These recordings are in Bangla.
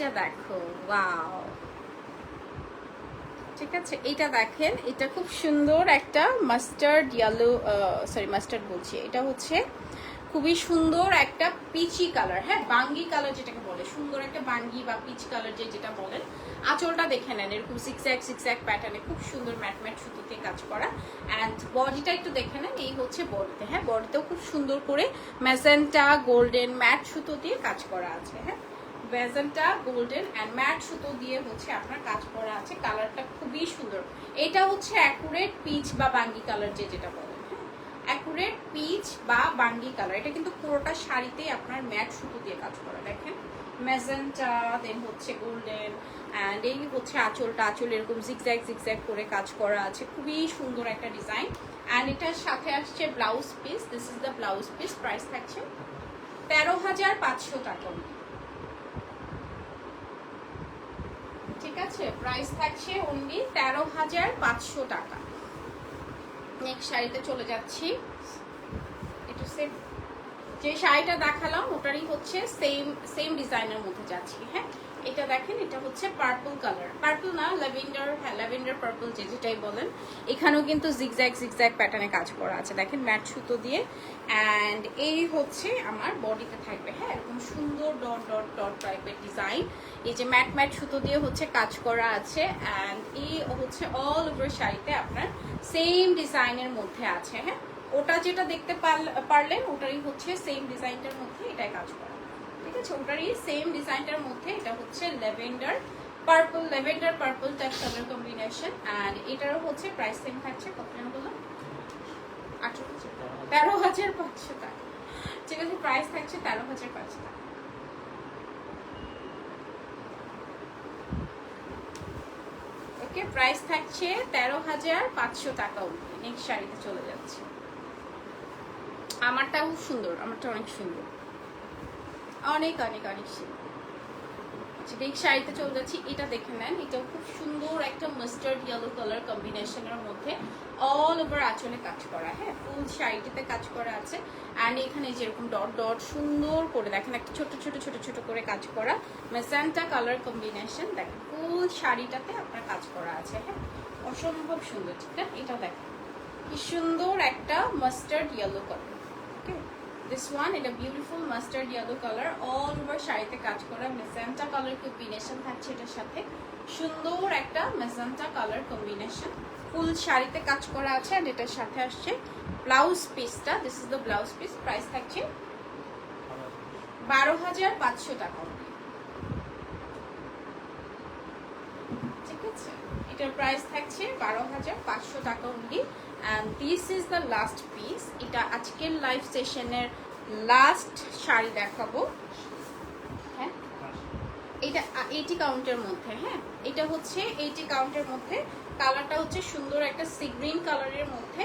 এইটা দেখো, ওয়াও। ঠিক আছে এটা দেখেন, এটা খুব সুন্দর একটা মাস্টার্ড ইয়েলো সরি মাস্টার্ড বলছি, এটা হচ্ছে খুবই সুন্দর একটা পিচি কালার হ্যাঁ বাঙ্গি কালার যেটাকে বলে, সুন্দর একটা বাঙ্গি বা পিচ কালার যে যেটা বলেন, আঁচলটা দেখে নেন, এরকম সিক্স এক সিক্স এক প্যাটার্নে খুব সুন্দর ম্যাট ম্যাট সুতোতে কাজ করা অ্যান্ড বডিটা একটু দেখে নেন, এই হচ্ছে বডিতে হ্যাঁ বডিতেও খুব সুন্দর করে ম্যাজেন্টা গোল্ডেন ম্যাট সুতো দিয়ে কাজ করা আছে হ্যাঁ। ভেজেন্টা গোল্ডেন অ্যান্ড ম্যাট সুতো দিয়ে হচ্ছে আপনার কাজ করা আছে কালারটা খুবই সুন্দর। এটা হচ্ছে অ্যাকুরেট পিচ বা বাঙ্গি কালার যে যেটা বলেন অ্যাকুরেট পিচ বা বাঙ্গি কালার এটা কিন্তু পুরোটা শাড়িতেই আপনার ম্যাট সুতো দিয়ে কাজ করা, দেখেন? ম্যাজেন্টা দেন হচ্ছে গোল্ডেন অ্যান্ড এই হচ্ছে আঁচলটা, আঁচল এরকম জিগজ্যাগ জিগজ্যাগ করে কাজ করা আছে। খুবই সুন্দর একটা ডিজাইন অ্যান্ড এটার সাথে আসছে blouse piece this is the blouse piece price থাকছে তেরো হাজার পাঁচশো টাকা। ঠিক আছে? প্রাইস থাকছে অনলি তেরো হাজার পাঁচশো টাকা। নেক্সট শাড়িতে চলে যাচ্ছি। একটু সেম যে শাড়িটা দেখালাম, ওটারই হচ্ছে সেম সেম ডিজাইনের মধ্যে যাচ্ছি হ্যাঁ? এটা দেখেন, এটা হচ্ছে পার্পল কালার পার্পল না ল্যাভেন্ডার হ্যাঁ ল্যাভেন্ডার পার্পল যে যেটাই বলেন। এখানেও কিন্তু জিগজ্যাগ জিগজ্যাগ প্যাটার্নে কাজ করা আছে। দেখেন, ম্যাট সুতো দিয়ে। অ্যান্ড এই হচ্ছে আমার বডিতে থাকবে হ্যাঁ? এরকম সুন্দর ডট ডট ডট টাইপের ডিজাইন এই যে ম্যাট ম্যাট সুতো দিয়ে হচ্ছে কাজ করা আছে। অ্যান্ড এই হচ্ছে অল ওভার শাড়িতে আপনার সেম ডিজাইনের মধ্যে আছে হ্যাঁ? ওটা যেটা দেখতে পারল- পারলেন, ওটারই হচ্ছে সেম ডিজাইনটার মধ্যে এটাই কাজ করা। ঠিক আছে? ওটারই সেম ডিজাইনটার মধ্যে এটা হচ্ছে lavender purple lavender purple type colour combination and এটারও হচ্ছে প্রাইস সেম থাকছে। কত যেন বললাম? আঠারো তেরো হাজার পাঁচশো টাকা। ঠিক আছে? প্রাইস থাকছে তেরো হাজার পাঁচশো টাকা। ওকে প্রাইস থাকছে তেরো হাজার পাঁচশো টাকা অবধি। নেক্সট শাড়িতে চলে যাচ্ছে। আমারটাও সুন্দর, আমারটা অনেক সুন্দর। অনেক অনেক অনেক সুন্দর। আচ্ছা নেক্সট শাড়িতে চলে যাচ্ছি, এটা দেখে নেন। এটাও খুব সুন্দর একটা মাস্টার্ড ইয়েলো কালার কম্বিনেশনের মধ্যে অল ওভার আঁচলে কাজ করা হ্যাঁ? ফুল শাড়িটিতে কাজ করা আছে। অ্যান্ড এখানে যেরকম ডট ডট সুন্দর করে দেখেন, একটা ছোট ছোট ছোট ছোট করে কাজ করা মেসান্টা কালার কম্বিনেশন দেখেন, ফুল শাড়িটাতে আপনার কাজ করা আছে হ্যাঁ? অসম্ভব সুন্দর, ঠিক আছে এটা দেখেন। কি সুন্দর একটা mustard yellow colour this one এটা beautiful mustard yellow colour all over শাড়িতে কাজ করা মেসান্টা কালার কম্বিনেশন থাকছে এটার সাথে। সুন্দর একটা মেসান্টা কালার কম্বিনেশন ফুল শাড়িতে কাজ করা আছে আর এটার সাথে আসছে ব্লাউজ পিসটা this is the blouse piece price থাকছে বারো হাজার পাঁচশো টাকা ঠিক আছে এটার প্রাইস থাকছে বারো হাজার পাঁচশো টাকা only and this is the last piece এটা আজকের লাইভ সেশনের লাস্ট শাড়ি দেখাবো। হ্যাঁ? এটা এইটি কাউন্টের মধ্যে হ্যাঁ? এটা হচ্ছে এইটি কাউন্টের মধ্যে। কালারটা হচ্ছে সুন্দর একটা সি গ্রিন কালারের মধ্যে।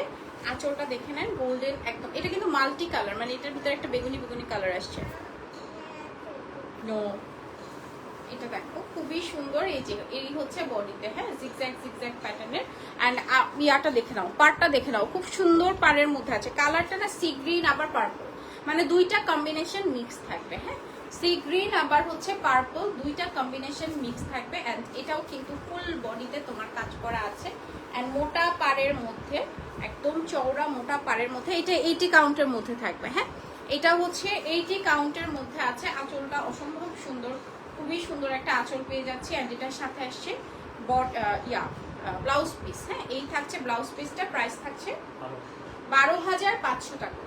আঁচলটা দেখে নেন গোল্ডেন একদম। এটা কিন্তু মাল্টি কালার মানে এটার ভিতরে একটা বেগুনি বেগুনি কালার আসছে। নো এটা দেখো, খুবই সুন্দর। এই যে, এই হচ্ছে বডিতে হ্যাঁ জিগজ্যাগ জিগজ্যাগ প্যাটার্নের অ্যান্ড ইয়াটা দেখে নাও, পাড়টা দেখে নাও, খুব সুন্দর পাড়ের মধ্যে আছে। কালারটা না সি গ্রিন আবার পার্পল মানে দুইটা কম্বিনেশন মিক্স থাকবে হ্যাঁ? সি গ্রিন আবার হচ্ছে পার্পল দুইটা কম্বিনেশন মিক্স থাকবে। অ্যান্ড এটাও কিন্তু ফুল বডিতে তোমার কাজ করা আছে। অ্যান্ড মোটা পাড়ের মধ্যে, একদম চওড়া মোটা পাড়ের মধ্যে এটা এইটি কাউন্টের মধ্যে থাকবে হ্যাঁ? এটা হচ্ছে, এইটি কাউন্টের মধ্যে আছে। আঁচলটা অসম্ভব সুন্দর খুবই সুন্দর একটা আঁচল পেয়ে যাচ্ছি অ্যান্ড এটার সাথে আসছে বট ইয়া ব্লাউজ পিস হ্যাঁ? এই থাকছে ব্লাউজ পিসটা প্রাইস থাকছে বারো হাজার পাঁচশো টাকা।